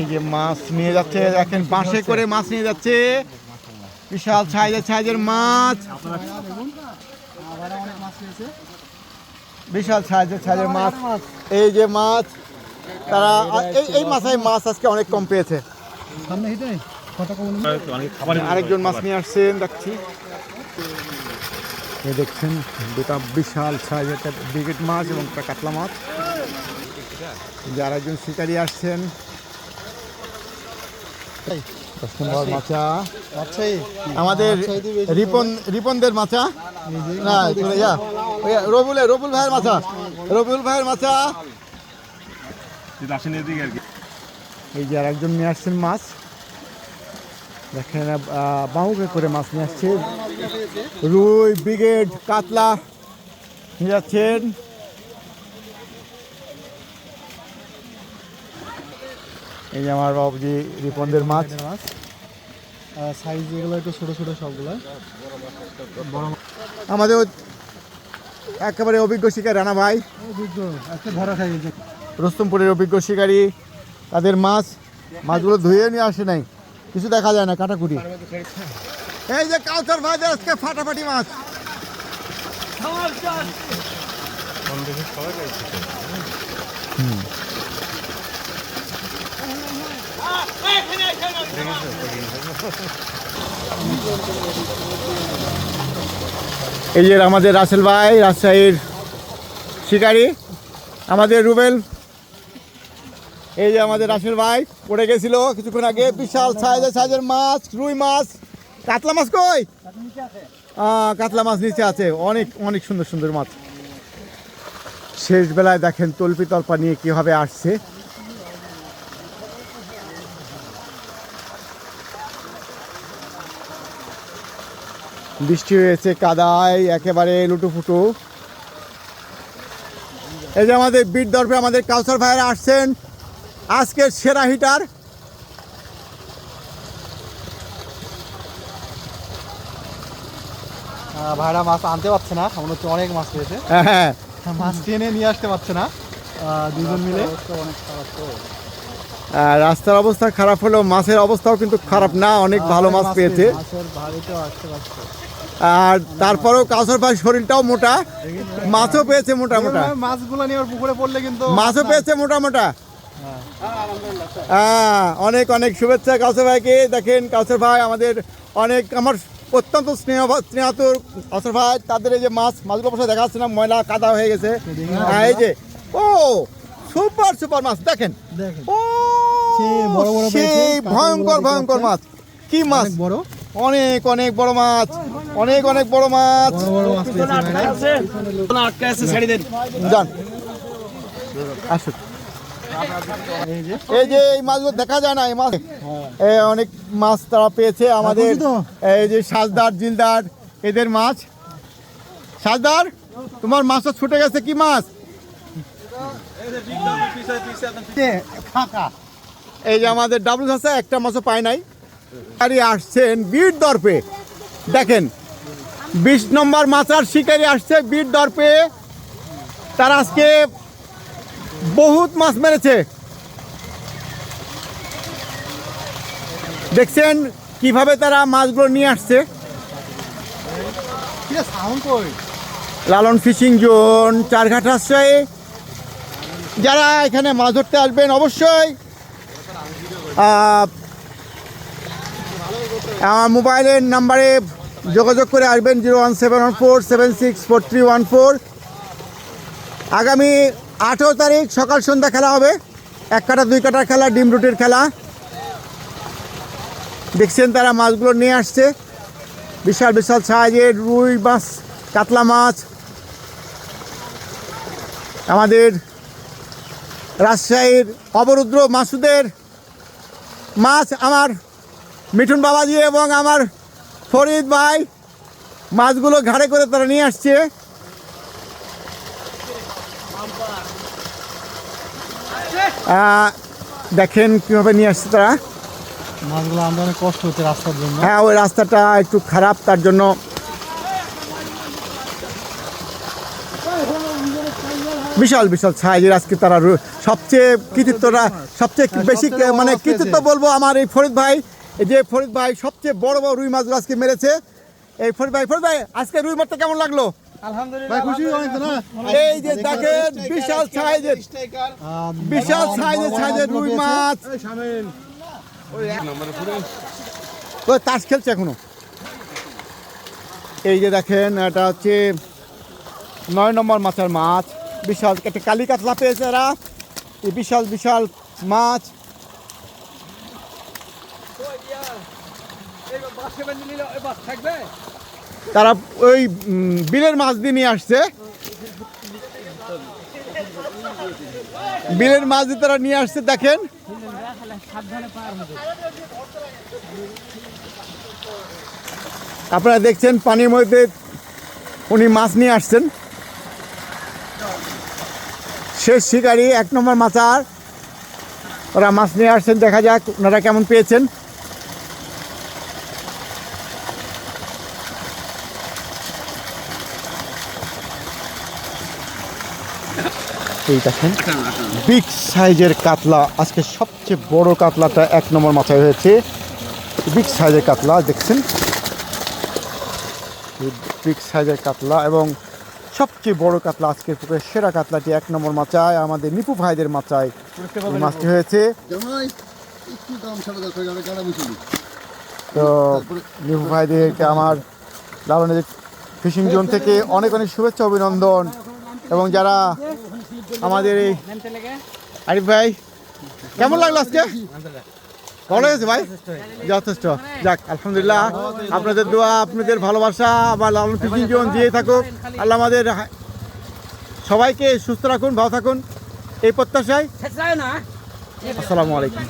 এই যে মাছ নিয়ে যাচ্ছে, দেখেন বাঁশে করে মাছ নিয়ে যাচ্ছে। বিশাল সাইজের সাইজের মাছ। বিশাল সাইজের সাইজের মাছ। এই যে মাছ, তারা, এই এই মাছ আজকে অনেক কম পেয়েছে। আরেকজন মাছ নিয়ে আসছেন, দেখছি। দেখছেন, দুটা বিশাল সাইজের ব্রিগেড মাছ এবং একটা কাতলা মাছ। যে আরেকজন শিকারি আসছেন। মাচা আমাদের রিপন রিপনদের মাচা না চলে যা। রবুলের রবুল ভাইয়ের মাচা রবুল ভাইয়ের মাচা আর এই যে আরেকজন নিয়ে আসছেন মাছ। দেখেন বাহুকে করে মাছ নিয়ে আসছে। রুই ব্রিগেড কাতলা নিয়ে যাচ্ছেন। এই যে আমার বাবুজি রিপনদের মাছ। মাছ। সাইজ এগুলো একটু ছোট ছোট সবগুলো। আমাদের একেবারে অভিজ্ঞ শিকার রানা ভাই। রস্তমপুরের অভিজ্ঞ শিকারী তাদের মাছ মাছগুলো ধুয়ে নিয়ে আসে নাই। কিছু দেখা যায় না কাটাকুটি। এই যে কাউচার ভাই আজকে ফাটাফাটি মাছ। এই যে আমাদের রাসেল ভাই, রাজশাহীর শিকারী। আমাদের রুবেল। এই যে আমাদের রাসেল ভাই, পড়ে গেছিল কিছুক্ষণ আগে। বিশাল সাইজের সাইজের মাছ, রুই মাছ। কাতলা মাছ কই? কাতলা মাছ নিচে আছে। অনেক অনেক সুন্দর সুন্দর মাছ। শেষ বেলায় দেখেন তলপি তলপা নিয়ে কীভাবে আসছে। বৃষ্টি হয়েছে কাদায় একেবারে লুটুফুটু এই যে আমাদের বিট দর্পে আমাদের কাউসার ভাইয়েরা আসছেন। আজকের সেরা হিটার ভাইরা মাছ আনতে পারছে না মনে হচ্ছে অনেক মাছ পেয়েছে হ্যাঁ হ্যাঁ। মাছ টেনে নিয়ে আসতে পারছে না দুজন মিলে। অনেক খারাপ তো। রাস্তার অবস্থা খারাপ হলেও মাছের অবস্থাও কিন্তু খারাপ না অনেক ভালো মাছ পেয়েছে। মাছের আসতে পারছে। আর তারপরেও কাউসার ভাই শরীরটাও মোটা। মাছও পেয়েছে মোটা মোটা। মাছগুলো নিয়ে পুকুরে পড়লে কিন্তু মাছও পেয়েছে মোটা মোটা। হ্যাঁ অনেক অনেক শুভেচ্ছা কাউসার ভাইকে। দেখেন কাউসার ভাই আমাদের অনেক আমার অত্যন্ত স্নেহ স্নেহাতুর কাউসার ভাই। তাদের এই যে মাছ মাছগুলো অবশ্য দেখা যাচ্ছে না ময়লা কাদা হয়ে গেছে। হ্যাঁ এই যে ও সুপার সুপার মাছ দেখেন। ও সেই ভয়ঙ্কর ভয়ঙ্কর মাছ। কি মাছ? বড়। অনেক অনেক বড় মাছ অনেক অনেক বড় মাছ। যান। আসুন এই যে এই মাছগুলো দেখা যায় না এই মাছ এই অনেক মাছ তারা পেয়েছে আমাদের। এই যে সাজদার জিলদার এদের মাছ। সাজদার তোমার মাছটা ছুটে গেছে কি মাছ? ফাঁকা। এই যে আমাদের ডাবলু আছে একটা মাছও পায় নাই। শিকারি আসছেন বীর দর্পে। দেখেন বিশ নম্বর মাছার শিকারি আসছে বীর দর্পে। তারা আজকে বহুত মাছ মেরেছে। দেখছেন কীভাবে তারা মাছগুলো নিয়ে আসছে। Lalon fishing zone Charghat Rajshahi. যারা এখানে মাছ ধরতে আসবেন অবশ্যই আহ, আমার মোবাইলের নাম্বারে যোগাযোগ করে আসবেন zero one seven one four seven six four three one four. আগামী আঠেরো তারিখ সকাল সন্ধ্যা খেলা হবে। এক কাটা, দুই কাটার খেলা, ডিম রুটির খেলা। দেখছেন তারা মাছগুলো নিয়ে আসছে। বিশাল বিশাল সাইজের রুই মাছ, কাতলা মাছ। আমাদের রাজশাহীর অবরুদ্র মাসুদের মাছ আমার মিঠুন বাবাজি এবং আমার ফরিদ ভাই মাছগুলো ঘাড়ে করে তারা নিয়ে আসছে। দেখেন কীভাবে নিয়ে আসছে তারা। মাছগুলো আনতে অনেক কষ্ট হচ্ছে রাস্তার জন্য। হ্যাঁ ওই রাস্তাটা একটু খারাপ তার জন্য বিশাল বিশাল সাইজের আজকে তারা সবচেয়ে কৃতিত্বটা সবচেয়ে হ্যাঁ, বেশি মানে কৃতিত্ব বলব আমার এই ফরিদ ভাই। এই যে ফরিদ ভাই সবচেয়ে বড় বড় রুই মাছগুলো আজকে মেরেছে। এই ফরিদ ভাই ফরিদ ভাই আজকে রুই মাছটা কেমন লাগল? ভাই খুশি অনেক তো না এই যে দেখেন বিশাল সাইজের বিশাল সাইজের সাইজের রুই মাছ। ওই তাস খেলছে এখনও। এই যে দেখেন এটা হচ্ছে নয় নম্বর মাছের মাছ। বিশাল একটা কালি কাতলা পেয়েছে এরা। বিশাল বিশাল মাছ। তারা ওই বিলের মাছ দিয়ে নিয়ে আসছে। বিলের মাছ দিয়ে তারা নিয়ে আসছে, দেখেন। আপনারা দেখছেন, পানির মধ্যে উনি মাছ নিয়ে আসছেন। শেষ শিকারি, এক নম্বর মাচার ওরা মাছ নিয়ে আসছেন, দেখা যাক ওনারা কেমন পেয়েছেন। এই দেখেন। বিগ সাইজের কাতলা। আজকে সবচেয়ে বড় কাতলাটা এক নম্বর মাথায় হয়েছে। বিগ সাইজের কাতলা, দেখছেন? বিগ সাইজের কাতলা এবং সবচেয়ে বড় কাতলা, আজকের সেরা কাতলাটি এক নম্বর মাচায় আমাদের নিপু ভাইদের মাচায় মাছটি হয়েছে। তো নিপু ভাইদেরকে আমার লালনের ফিশিং জোন থেকে অনেক অনেক শুভেচ্ছা, অভিনন্দন। এবং যারা আমাদের এই আরিফ ভাই কেমন লাগল আজকে? ভালো হয়েছে ভাই? যথেষ্ট। যাক আলহামদুলিল্লাহ আপনাদের দোয়া আপনাদের ভালোবাসা আমার লালন ফিশিং জীবন দিয়ে থাকুক। আল্লাহ আমাদের সবাইকে সুস্থ রাখুন ভালো থাকুন। এই প্রত্যাশায় আসসালামু আলাইকুম।